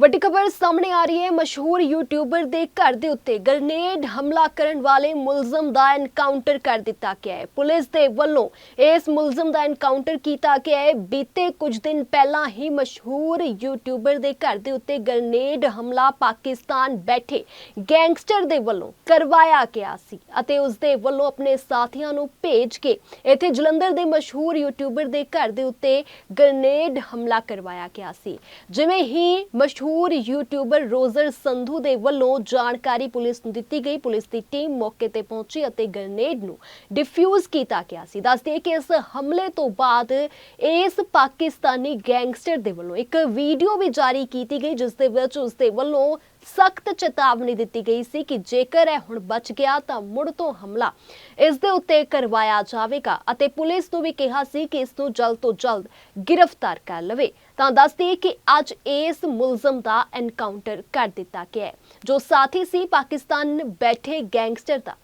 ਵੱਡੀ ਖਬਰ ਸਾਹਮਣੇ ਆ ਰਹੀ ਹੈ। ਮਸ਼ਹੂਰ ਯੂਟਿਊਬਰ ਦੇ ਘਰ ਦੇ ਉੱਤੇ ਗ੍ਰਨੇਡ ਹਮਲਾ ਕਰਨ ਵਾਲੇ ਮੁਲਜ਼ਮ ਦਾ ਐਨਕਾਊਂਟਰ ਕਰ ਦਿੱਤਾ ਗਿਆ ਹੈ। ਪੁਲਿਸ ਦੇ ਵੱਲੋਂ ਇਸ ਮੁਲਜ਼ਮ ਦਾ ਐਨਕਾਊਂਟਰ ਕੀਤਾ ਗਿਆ ਹੈ। ਬੀਤੇ ਕੁਝ ਦਿਨ ਪਹਿਲਾਂ ਹੀ ਮਸ਼ਹੂਰ ਯੂਟਿਊਬਰ ਦੇ ਘਰ ਦੇ ਉੱਤੇ ਗ੍ਰਨੇਡ ਹਮਲਾ ਪਾਕਿਸਤਾਨ ਬੈਠੇ ਗੈਂਗਸਟਰ ਦੇ ਵੱਲੋਂ ਕਰਵਾਇਆ ਗਿਆ ਸੀ ਅਤੇ ਉਸ ਦੇ ਵੱਲੋਂ ਆਪਣੇ ਸਾਥੀਆਂ ਨੂੰ ਭੇਜ ਕੇ ਇੱਥੇ ਜਲੰਧਰ ਦੇ ਮਸ਼ਹੂਰ ਯੂਟਿਊਬਰ ਦੇ ਘਰ ਦੇ ਉੱਤੇ ਗ੍ਰਨੇਡ ਹਮਲਾ ਕਰਵਾਇਆ ਗਿਆ ਸੀ। ਜਿਵੇਂ ਹੀ ਮਸ਼ਹੂਰ ਯੂਟਿਊਬਰ ਰੋਜ਼ਰ ਸੰਧੂ ਦੇ ਵੱਲੋਂ ਜਾਣਕਾਰੀ ਪੁਲਿਸ ਨੂੰ ਦਿੱਤੀ ਗਈ। ਪੁਲਿਸ ਦੀ ਟੀਮ ਮੌਕੇ ਤੇ ਪਹੁੰਚੀ ਅਤੇ ਗ੍ਰਨੇਡ ਨੂੰ ਡਿਫਿਊਜ਼ ਕੀਤਾ ਗਿਆ ਸੀ। ਦੱਸਦੇ ਕਿ ਇਸ ਹਮਲੇ ਤੋਂ ਬਾਅਦ ਇਸ ਪਾਕਿਸਤਾਨੀ ਗੈਂਗਸਟਰ ਦੇ ਵੱਲੋਂ ਇੱਕ ਵੀਡੀਓ ਵੀ ਜਾਰੀ ਕੀਤੀ ਗਈ, ਜਿਸ ਦੇ ਵਿੱਚ ਉਸ ਦੇ ਵੱਲੋਂ ਸਖਤ ਚੇਤਾਵਨੀ ਦਿੱਤੀ ਗਈ ਸੀ ਕਿ ਜੇਕਰ ਇਹ ਹੁਣ ਬਚ ਗਿਆ ਤਾਂ ਮੁੜ ਤੋਂ ਹਮਲਾ ਇਸ ਦੇ ਉੱਤੇ ਕਰਵਾਇਆ ਜਾਵੇਗਾ ਅਤੇ ਪੁਲਿਸ ਨੂੰ ਵੀ ਕਿਹਾ ਸੀ ਕਿ ਇਸ ਨੂੰ ਜਲਦ ਤੋਂ ਜਲਦ ਗ੍ਰਿਫਤਾਰ ਕਰ ਲਵੇ। ਤਾਂ ਦੱਸਦੀ ਕਿ ਅੱਜ ਇਸ ਮੁਲਜ਼ਮ ਦਾ ਐਨਕਾਊਂਟਰ ਕਰ ਦਿੱਤਾ ਗਿਆ ਹੈ, ਜੋ ਸਾਥੀ ਸੀ ਪਾਕਿਸਤਾਨ ਬੈਠੇ ਗੈਂਗਸਟਰ ਦਾ।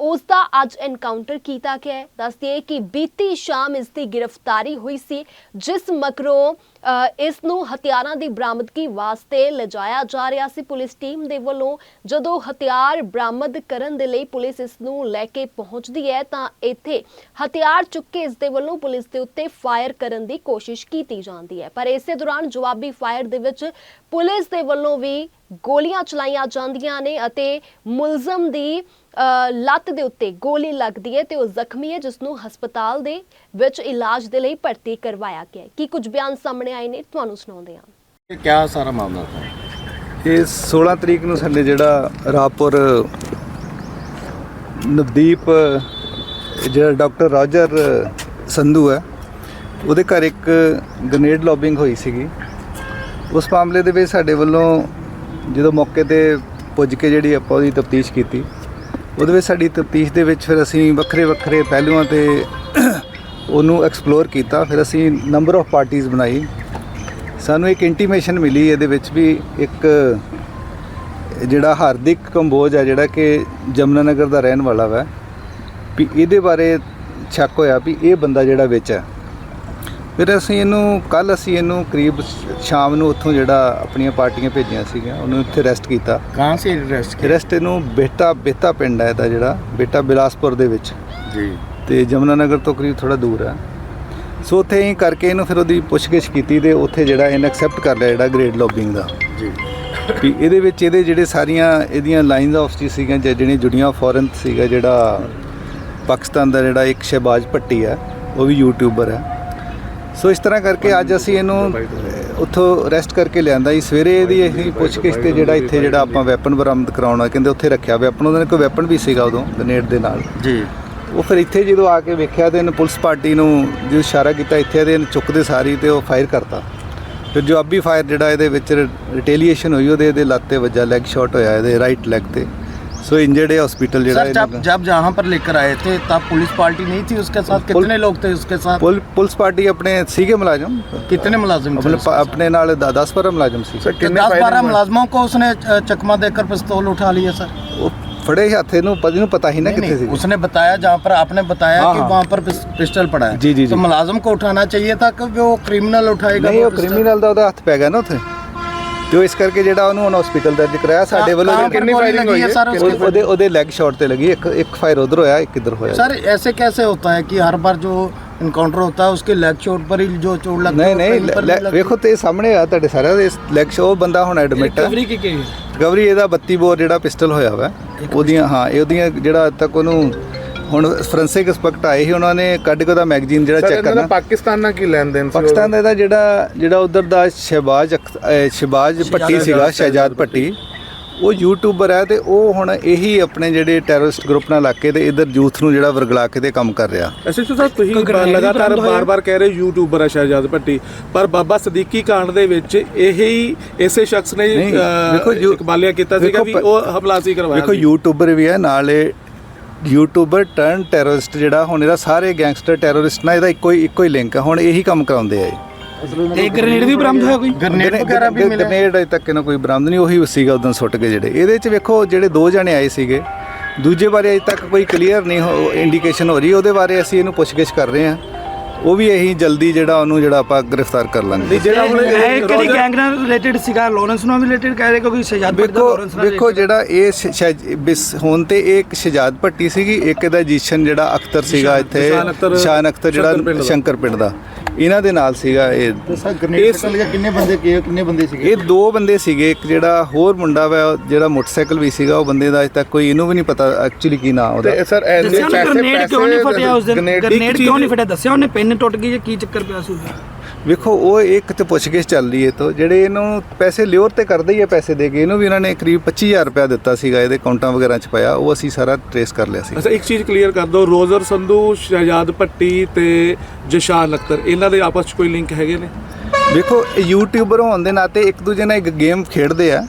ਉਸ ਦਾ ਅੱਜ ਐਨਕਾਊਂਟਰ ਕੀਤਾ ਗਿਆ ਹੈ। ਦੱਸਦੀ ਕਿ ਬੀਤੀ ਸ਼ਾਮ ਇਸ ਦੀ ਗ੍ਰਿਫਤਾਰੀ ਹੋਈ ਸੀ, ਜਿਸ ਮਗਰੋਂ ਇਸ ਨੂੰ ਹਥਿਆਰਾਂ ਦੀ ਬਰਾਮਦਗੀ ਵਾਸਤੇ ਲਿਜਾਇਆ ਜਾ ਰਿਹਾ ਸੀ। ਪੁਲਿਸ ਟੀਮ ਦੇ ਵੱਲੋਂ ਜਦੋਂ ਹਥਿਆਰ ਬਰਾਮਦ ਕਰਨ ਦੇ ਲਈ ਪੁਲਿਸ ਇਸ ਨੂੰ ਲੈ ਕੇ ਪਹੁੰਚਦੀ ਹੈ, ਤਾਂ ਇੱਥੇ ਹਥਿਆਰ ਚੁੱਕ ਕੇ ਇਸ ਦੇ ਵੱਲੋਂ ਪੁਲਿਸ ਦੇ ਉੱਤੇ ਫਾਇਰ ਕਰਨ ਦੀ ਕੋਸ਼ਿਸ਼ ਕੀਤੀ ਜਾਂਦੀ ਹੈ। ਪਰ ਇਸੇ ਦੌਰਾਨ ਜਵਾਬੀ ਫਾਇਰ ਦੇ ਵਿੱਚ ਪੁਲਿਸ ਦੇ ਵੱਲੋਂ ਵੀ ਗੋਲੀਆਂ ਚਲਾਈਆਂ ਜਾਂਦੀਆਂ ਨੇ ਅਤੇ ਮੁਲਜ਼ਮ ਦੀ ਲੱਤ ਦੇ ਉੱਤੇ ਗੋਲੀ ਲੱਗਦੀ ਹੈ ਤੇ ਉਹ ਜ਼ਖਮੀ ਹੈ ਜਿਸ ਨੂੰ ਹਸਪਤਾਲ ਦੇ ਵਿੱਚ ਇਲਾਜ ਦੇ ਲਈ ਭਰਤੀ ਕਰਵਾਇਆ ਗਿਆ ਹੈ। ਕੀ ਕੁਝ ਬਿਆਨ ਸਾਹਮਣੇ ਆਏ ਨੇ? ਤੁਹਾਨੂੰ ਸੁਣਾਉਂਦੇ ਹਾਂ। ਇਹ ਕਿਆ ਸਾਰਾ ਮਾਮਲਾ था ਇਹ 16 ਤਰੀਕ ਨੂੰ ਸਾਡੇ ਜਿਹੜਾ ਰਾਪੁਰ ਨਵਦੀਪ ਜਿਹੜਾ ਡਾਕਟਰ ਰਾਜਰ ਸੰਧੂ ਹੈ ਉਹਦੇ ਘਰ ਇੱਕ ਗ੍ਰਨੇਡ ਲੌਬਿੰਗ ਹੋਈ ਸੀਗੀ। ਉਸ ਮਾਮਲੇ ਦੇ ਵਿੱਚ ਸਾਡੇ ਵੱਲੋਂ ਜਦੋਂ ਮੌਕੇ ਤੇ ਪੁੱਜ ਕੇ ਜਿਹੜੀ ਆਪਾਂ ਉਹਦੀ ਤਫਤੀਸ਼ ਕੀਤੀ ਉਹਦੇ ਵਿੱਚ ਸਾਡੀ ਤਫਤੀਸ਼ ਦੇ ਵਿੱਚ ਫਿਰ ਅਸੀਂ ਵੱਖਰੇ ਵੱਖਰੇ ਪਹਿਲੂਆਂ ਤੇ ਉਹਨੂੰ ਐਕਸਪਲੋਰ ਕੀਤਾ। ਫਿਰ ਅਸੀਂ ਨੰਬਰ ਆਫ ਪਾਰਟੀਆਂ ਬਣਾਈ। ਸਾਨੂੰ ਇੱਕ ਇੰਟੀਮੇਸ਼ਨ ਮਿਲੀ ਇਹਦੇ ਵਿੱਚ ਵੀ ਇੱਕ ਜਿਹੜਾ ਹਾਰਦਿਕ ਕੰਬੋਜ ਹੈ ਜਿਹੜਾ ਕਿ ਜਮਨਾ ਨਗਰ ਦਾ ਰਹਿਣ ਵਾਲਾ ਵਾ, ਵੀ ਇਹਦੇ ਬਾਰੇ ਸ਼ੱਕ ਹੋਇਆ ਵੀ ਇਹ ਬੰਦਾ ਜਿਹੜਾ ਵਿੱਚ ਹੈ ਫਿਰ ਅਸੀਂ ਇਹਨੂੰ ਕੱਲ ਅਸੀਂ ਇਹਨੂੰ ਕਰੀਬ ਸ਼ਾਮ ਨੂੰ ਉੱਥੋਂ ਜਿਹੜਾ ਆਪਣੀਆਂ ਪਾਰਟੀਆਂ ਭੇਜੀਆਂ ਸੀਗੀਆਂ ਉਹਨੂੰ ਉੱਥੇ ਰੈਸਟ ਕੀਤਾ। ਕਾਂ ਸੀ ਰੈਸਟ ਕੀਤਾ? ਰੈਸਟ ਇਹਨੂੰ ਬੇਟਾ ਬੇਤਾ ਪਿੰਡ ਹੈ ਇਹਦਾ ਜਿਹੜਾ ਬੇਟਾ ਬਿਲਾਸਪੁਰ ਦੇ ਵਿੱਚ। ਜੀ। ਤੇ ਜਮਨਾ ਨਗਰ ਤੋਂ ਕਰੀਬ ਥੋੜਾ ਦੂਰ ਹੈ ਸੋ ਉੱਥੇ ਹੀ ਕਰਕੇ ਇਹਨੂੰ ਫਿਰ ਉਹਦੀ ਪੁੱਛਗਿੱਛ ਕੀਤੀ ਤੇ ਉੱਥੇ ਜਿਹੜਾ ਇਹਨ ਐਕਸੈਪਟ ਕਰ ਲਿਆ ਜਿਹੜਾ ਗ੍ਰੇਡ ਲੌਬਿੰਗ ਦਾ। ਜੀ। ਵੀ ਇਹਦੇ ਵਿੱਚ ਇਹਦੇ ਜਿਹੜੇ ਸਾਰੀਆਂ ਇਹਦੀਆਂ ਲਾਈਨਸ ਆਫ ਜੀ ਸੀਗੀਆਂ ਜਿਹੜੀਆਂ ਜੁੜੀਆਂ ਫੋਰਨ ਸੀਗਾ ਜਿਹੜਾ ਪਾਕਿਸਤਾਨ ਦਾ ਜਿਹੜਾ ਇੱਕ ਸ਼ਹਿਬਾਜ਼ ਪੱਟੀ ਆ ਉਹ ਵੀ ਯੂਟਿਊਬਰ ਹੈ ਸੋ ਇਸ ਤਰ੍ਹਾਂ ਕਰਕੇ ਅੱਜ ਅਸੀਂ ਇਹਨੂੰ ਉੱਥੋਂ ਅਰੈਸਟ ਕਰਕੇ ਲਿਆਂਦਾ ਜੀ। ਸਵੇਰੇ ਇਹਦੀ ਅਸੀਂ ਪੁੱਛਗਿੱਛ ਤੇ ਜਿਹੜਾ ਇੱਥੇ ਜਿਹੜਾ ਆਪਾਂ ਵੈਪਨ ਬਰਾਮਦ ਕਰਾਉਣਾ ਕਹਿੰਦੇ ਉੱਥੇ ਰੱਖਿਆ ਵੈਪਨ ਉਹਦੇ ਨਾਲ ਕੋਈ ਵੈਪਨ ਵੀ ਸੀਗਾ ਉਦੋਂ ਗ੍ਰੇਨੇਡ ਦੇ ਨਾਲ। जी ਉਹ ਫਿਰ ਇੱਥੇ ਜਦੋਂ ਆ ਕੇ ਵੇਖਿਆ ਤੇ ਇਹਨੇ ਪੁਲਿਸ ਪਾਰਟੀ ਨੂੰ ਜਦੋਂ ਇਸ਼ਾਰਾ ਕੀਤਾ ਇੱਥੇ ਤੇ ਇਹਨੇ ਚੁੱਕਦੇ ਸਾਰੀ ਤੇ ਉਹ ਫਾਇਰ ਕਰਤਾ। ਫਿਰ ਜਵਾਬੀ ਫਾਇਰ ਜਿਹੜਾ ਇਹਦੇ ਵਿੱਚ ਰਿਟੇਲੀਏਸ਼ਨ ਹੋਈ ਉਹਦੇ ਇਹਦੇ ਲੱਤ ਤੇ ਵੱਜਾ ਲੈਗ ਸ਼ਾਟ ਹੋਇਆ ਇਹਦੇ ਰਾਈਟ ਲੈਗ ਤੇ। ਸੋ ਇੰਜਰਡ ਹੈ ਹਸਪੀਟਲ ਜਿਹੜਾ सर जब ਇਹਦਾ- जब जहाँ पर लेकर आए थे तब पुलिस पार्टी नहीं थी उसके साथ पुल- कितने लोग थे उसके साथ ਪੁਲ- ਪੁਲਿਸ ਪਾਰਟੀ ਆਪਣੇ ਸੀਗੇ ਮੁਲਾਜ਼ਮ कितने मुलाजिम थे ਆਪਣੇ उसके ਪਾ- साथ? ਆਪਣੇ ਨਾਲ 10 12 ਮੁਲਾਜ਼ਮ ਸੀ तो दस बारह मुलाजमों को उसने अ, चकमा देकर पिस्तौल उठा लिया सर ਉਹ ਫੜੇ ਹੱਥ ਇਹਨੂੰ ਪਤਾ ਨੂੰ ਪਤਾ ਹੀ ਨਾ नहीं, ਕਿੱਥੇ नहीं, ਸੀ उसने बताया जहाँ पर आपने बताया हाँ, कि हाँ। वहाँ पर पिस- पिस्टल पड़ा है जी, जी, तो जी। मुलाजिम को उठाना चाहिए था कि वो क्रिमिनल उठाएगा ਨਹੀਂ वो ਉਹ पिस्टल? ਕ੍ਰਿਮੀਨਲ ਦਾ ਉਹਦਾ ਹੱਥ ਪੈ ਗਿਆ ਨਾ ਉੱਥੇ ਤੇ ਉਹ ਇਸ ਕਰਕੇ ਜਿਹੜਾ ਉਹਨੂੰ ਹੁਣ ਹਸਪੀਟਲ ਦਰਜ ਕਰਾਇਆ ਸਾਡੇ ਵੱਲੋਂ कहाँ पर ਕਿੰਨੀ गोली ਫਾਇਰਿੰਗ लगी ਹੋਈ है ਹੈ सर उसके? ਉਹ- ਉਹਦੇ ਉਹਦੇ ਲੈਗ ਸ਼ਾਟ ਤੇ ਲੱਗੀ ਇੱਕ ਇੱਕ ਫਾਇਰ ਉਧਰ ਹੋਇਆ ਇੱਕ ਇੱਧਰ ਹੋਇਆ सर ऐसे कैसे होता है कि हर बार जो इनकाउंटर होता है उसके लेग चोट पर ही जो चोट लगती ਨਹੀਂ है ਨਹੀਂ कहीं पर ਲੈ- नहीं लगती? ਵੇਖੋ ਤੇ ਸਾਹਮਣੇ ਆ ਤੁਹਾਡੇ ਸਾਰਿਆਂ ਦੇ ਲੈਗ ਸ਼ੋ ਬੰਦਾ ਹੁਣ ਐਡਮਿਟ ਹੈ रिकवरी की की ਰਿਕਵਰੀ ਇਹਦਾ 32 ਬੋਰ ਜਿਹੜਾ ਪਿਸਟਲ ਹੋਇਆ ਵਾ ਉਹਦੀਆਂ ਹਾਂ ਇਹ ਉਹਦੀਆਂ ਜਿਹੜਾ ਅੱਜ ਤੱਕ ਉਹਨੂੰ ਹੁਣ ਫੋਰੈਂਸਿਕ ਐਕਸਪਰਟ ਆਏ ਸੀ ਉਹਨਾਂ ਨੇ ਕੱਢ ਕੇ ਉਹਦਾ ਮੈਗਜ਼ੀਨ ਜਿਹੜਾ ਚੈੱਕ ਕਰਨਾ। ਪਾਕਿਸਤਾਨ ਨਾਲ ਕੀ ਲੈਣ ਦੇਣ ਸੀ ਪਾਕਿਸਤਾਨ ਦਾ ਇਹਦਾ ਜਿਹੜਾ ਜਿਹੜਾ ਉਧਰ ਦਾ ਸ਼ਹਿਬਾਜ਼ ਸ਼ਹਿਬਾਜ਼ ਭੱਟੀ ਸੀਗਾ ਸ਼ਹਿਜਾਦ ਭੱਟੀ। ਉਹ ਯੂਟਿਊਬਰ ਹੈ ਤੇ ਉਹ ਹੁਣ ਇਹੀ ਆਪਣੇ ਜਿਹੜੇ ਟੈਰਰਿਸਟ ਗਰੁੱਪ ਨਾਲ ਲੱਗ ਕੇ ਤੇ ਇਧਰ ਯੂਥ ਨੂੰ ਜਿਹੜਾ ਵਰਗਲਾ ਕੇ ਤੇ ਕੰਮ ਕਰ ਰਿਹਾ। ਐਸਐਚਓ ਸਾਹਿਬ ਤੁਸੀਂ ਲਗਾਤਾਰ ਬਾਰ-ਬਾਰ ਕਹਿ ਰਹੇ ਯੂਟਿਊਬਰ ਹੈ ਸ਼ਹਿਜਾਦ ਭੱਟੀ। ਪਰ ਬਾਬਾ ਸਦੀਕੀ ਕਾਂਡ ਦੇ ਵਿੱਚ ਇਹੀ ਇਸੇ ਸ਼ਖਸ ਨੇ ਇਕਬਾਲਿਆ ਕੀਤਾ ਸੀਗਾ ਵੀ ਉਹ ਹਮਲਾ ਸੀ ਕਰਵਾਇਆ ਸੀ। ਯੂਟਿਊਬਰ ਵੀ ਹੈ ਨਾਲੇ ਯੂਟਿਊਬਰ ਟਰਨ ਟੈਰਰਿਸਟ ਜਿਹੜਾ ਹੁਣ ਇਹਦਾ ਸਾਰੇ ਗੈਂਗਸਟਰ ਟੈਰਰਿਸਟ ਨਾਲ ਇਹਦਾ ਇੱਕੋ ਹੀ ਇੱਕੋ ਹੀ ਲਿੰਕ ਆ। ਹੁਣ ਇਹੀ ਕੰਮ ਕਰਾਉਂਦੇ ਆ ਇਹ। ਗ੍ਰੇਨੇਡ ਵੀ ਬਰਾਮਦ ਹੋਇਆ ਕੋਈ? ਗ੍ਰੇਨੇਡ ਵਗੈਰਾ ਵੀ ਮਿਲਿਆ। ਗ੍ਰੇਨੇਡ ਅਜੇ ਤੱਕ ਇਹਨਾਂ ਕੋਈ ਬਰਾਮਦ ਨਹੀਂ ਉਹੀ ਸੀਗਾ ਉਦੋਂ ਸੁੱਟ ਕੇ ਜਿਹੜੇ। ਇਹਦੇ ਵਿੱਚ ਵੇਖੋ ਜਿਹੜੇ ਦੋ ਜਣੇ ਆਏ ਸੀਗੇ ਦੂਜੇ ਬਾਰੇ ਅਜੇ ਤੱਕ ਕੋਈ ਕਲੀਅਰ ਨਹੀਂ ਇੰਡੀਕੇਸ਼ਨ ਹੋ ਰਹੀ। ਉਹਦੇ ਬਾਰੇ ਅਸੀਂ ਇਹਨੂੰ ਪੁੱਛਗਿੱਛ ਕਰ ਰਹੇ ਹਾਂ। ਉਹ ਵੀ ਅਸੀਂ ਜਲਦੀ ਜਿਹੜਾ ਉਹਨੂੰ ਜਿਹੜਾ ਆਪਾਂ ਗ੍ਰਿਫਤਾਰ ਕਰ ਲਾਂਗੇ। ਜਿਹੜਾ ਹੁਣ ਇਹ ਇਹ ਕਿਹੜੀ ਗੈਂਗ ਨਾਲ ਰਿਲੇਟਡ ਸੀਗਾ? ਲਾਰੈਂਸ ਨਾਲ ਵੀ ਰਿਲੇਟਡ ਕਹਿ ਰਹੇ ਕਿਉਂਕਿ ਸ਼ਹਿਜਾਦ ਭੱਟੀ ਦਾ ਲਾਰੈਂਸ ਨਾਲ ਵੇਖੋ ਜਿਹੜਾ ਇਹ ਬਿਸ- ਹੁਣ ਤੇ ਇਹ ਇੱਕ ਸ਼ਜਾਦ ਭੱਟੀ ਸੀਗੀ ਇੱਕ ਇਹਦਾ ਜੀਸ਼ਨ ਜਿਹੜਾ ਅਖਤਰ ਸੀਗਾ ਇੱਥੇ ਨਿਸ਼ਾਨ ਅਖਤਰ, ਜਿਹੜਾ। ਸ਼ੰਕਰ ਪਿੰਡ ਦਾ। ਇਹਨਾਂ ਦੇ ਨਾਲ ਸੀਗਾ ਇਹ। ਤੇ ਕਿੰਨੇ ਬੰਦੇ ਕਿੰਨੇ ਬੰਦੇ ਸੀਗੇ? ਇਹ ਦੋ ਬੰਦੇ ਸੀਗੇ ਇੱਕ ਜਿਹੜਾ ਹੋਰ ਮੁੰਡਾ ਵਾ ਜਿਹੜਾ ਮੋਟਰਸਾਈਕਲ ਵੀ ਸੀਗਾ ਉਹ ਬੰਦੇ ਦਾ ਅਜੇ ਤੱਕ ਕੋਈ ਇਹਨੂੰ ਵੀ ਨਹੀਂ ਪਤਾ ਐਕਚੁਅਲੀ ਕੀ ਨਾਂ ਉਹਦਾ। ਸਰ ਐਨੇ ਪੈਸੇ ਕਿਉਂ ਨਹੀਂ ਫਟਿਆ ਉਸ ਦਿਨ? ਗ੍ਰਨੇਡ ਕਿਉਂ ਨਹੀਂ ਫਟਿਆ? ਦੱਸਿਆ ਉਹਨੇ ਪਿੰਨ ਟੁੱਟ ਗਈ ਜਾਂ ਕੀ ਚੱਕਰ ਪਿਆ ਸੀ ਉਹਦਾ? ਵੇਖੋ ਉਹ ਇੱਕ ਤੇ ਪੁੱਛਗਿੱਛ ਚੱਲ ਰਹੀ ਹੈ ਤੋਂ ਜਿਹੜੇ ਇਹਨੂੰ ਪੈਸੇ ਲਿਓਰ ਤੇ ਕਰਦੇ ਹੀ ਆ ਪੈਸੇ ਦੇ ਕੇ ਇਹਨੂੰ ਵੀ ਇਹਨਾਂ ਨੇ ਕਰੀਬ 25000 ਰੁਪਇਆ ਦਿੱਤਾ ਸੀਗਾ ਇਹਦੇ ਅਕਾਊਂਟਾਂ ਵਗੈਰਾ ਚ ਪਾਇਆ ਉਹ ਅਸੀਂ ਸਾਰਾ ਟਰੇਸ ਕਰ ਲਿਆ ਸੀ। ਅੱਛਾ ਇੱਕ ਚੀਜ਼ ਕਲੀਅਰ ਕਰ ਦਿਓ ਰੋਜ਼ਰ ਸੰਧੂ ਸ਼ਹਿਜਾਦ ਭੱਟੀ ਤੇ ਜਸ਼ਾਨ ਅਖਤਰ ਇਹਨਾਂ ਦੇ ਆਪਸ 'ਚ ਕੋਈ ਲਿੰਕ ਹੈਗੇ ਨੇ? ਵੇਖੋ ਯੂਟਿਊਬਰ ਹੋਣ ਦੇ ਨਾਤੇ ਇੱਕ ਦੂਜੇ ਨਾਲ ਇੱਕ ਗੇਮ ਖੇਡਦੇ ਆ।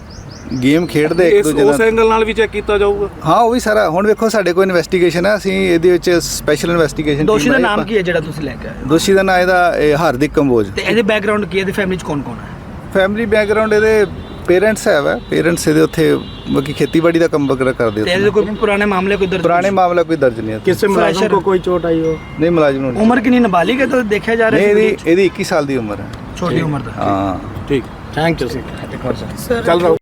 ਗੇਮ ਖੇਡਦੇ ਇੱਕ ਦੂਜੇ ਨਾਲ। ਉਸ ਐਂਗਲ ਨਾਲ ਵੀ ਚੈੱਕ ਕੀਤਾ ਜਾਊਗਾ? ਹਾਂ ਉਹ ਵੀ ਸਾਰਾ ਹੁਣ ਵੇਖੋ ਸਾਡੇ ਕੋਲ ਇਨਵੈਸਟੀਗੇਸ਼ਨ ਹੈ ਅਸੀਂ ਇਹਦੇ ਵਿੱਚ ਸਪੈਸ਼ਲ ਇਨਵੈਸਟੀਗੇਸ਼ਨ ਦੋਸ਼ੀ ਦਾ ਨਾਮ ਕੀ ਹੈ ਜਿਹੜਾ ਤੁਸੀਂ ਲੈ ਕੇ ਆਏ ਦੋਸ਼ੀ ਦਾ ਨਾਮ ਇਹਦਾ ਹਾਰਦਿਕ ਕੰਬੋਜ। ਤੇ ਇਹਦੇ ਬੈਕਗ੍ਰਾਉਂਡ ਕੀ ਹੈ? ਇਹਦੇ ਫੈਮਿਲੀ ਚ ਕੌਣ ਕੌਣ ਹੈ? ਫੈਮਿਲੀ ਬੈਕਗ੍ਰਾਉਂਡ ਇਹਦੇ ਪੇਰੈਂਟਸ ਹੈ ਵਾ। ਪੇਰੈਂਟਸ ਇਹਦੇ ਉੱਥੇ ਬਾਕੀ ਖੇਤੀਬਾੜੀ ਦਾ ਕੰਮ ਵਗੈਰਾ ਕਰਦੇ ਉੱਥੇ। ਇਹਦੇ ਕੋਈ ਪੁਰਾਣੇ ਮਾਮਲੇ ਕੋਈ ਦਰਜ ਪੁਰਾਣੇ ਮਾਮਲਾ ਕੋਈ ਦਰਜ ਨਹੀਂ ਹੈ ਕਿਸੇ ਮੁਲਾਜ਼ਮ ਕੋ ਕੋਈ ਚੋਟ ਆਈ ਹੋ ਨਹੀਂ ਮੁਲਾਜ਼ਮ ਨੂੰ ਉਮਰ ਕਿੰਨੀ ਨਾਬਾਲਿਗ ਹੈ ਤਾਂ ਦੇਖਿਆ ਜਾ ਰਿਹਾ ਹੈ ਇਹਦੀ ਇਹਦੀ 21 ਸਾਲ ਦੀ ਉਮਰ ਹੈ। ਛੋਟੀ ਉਮਰ ਦਾ। ਹਾਂ। ਠੀਕ। ਥੈਂਕ ਯੂ ਸਰ ਚੱਲ ਰਹਾ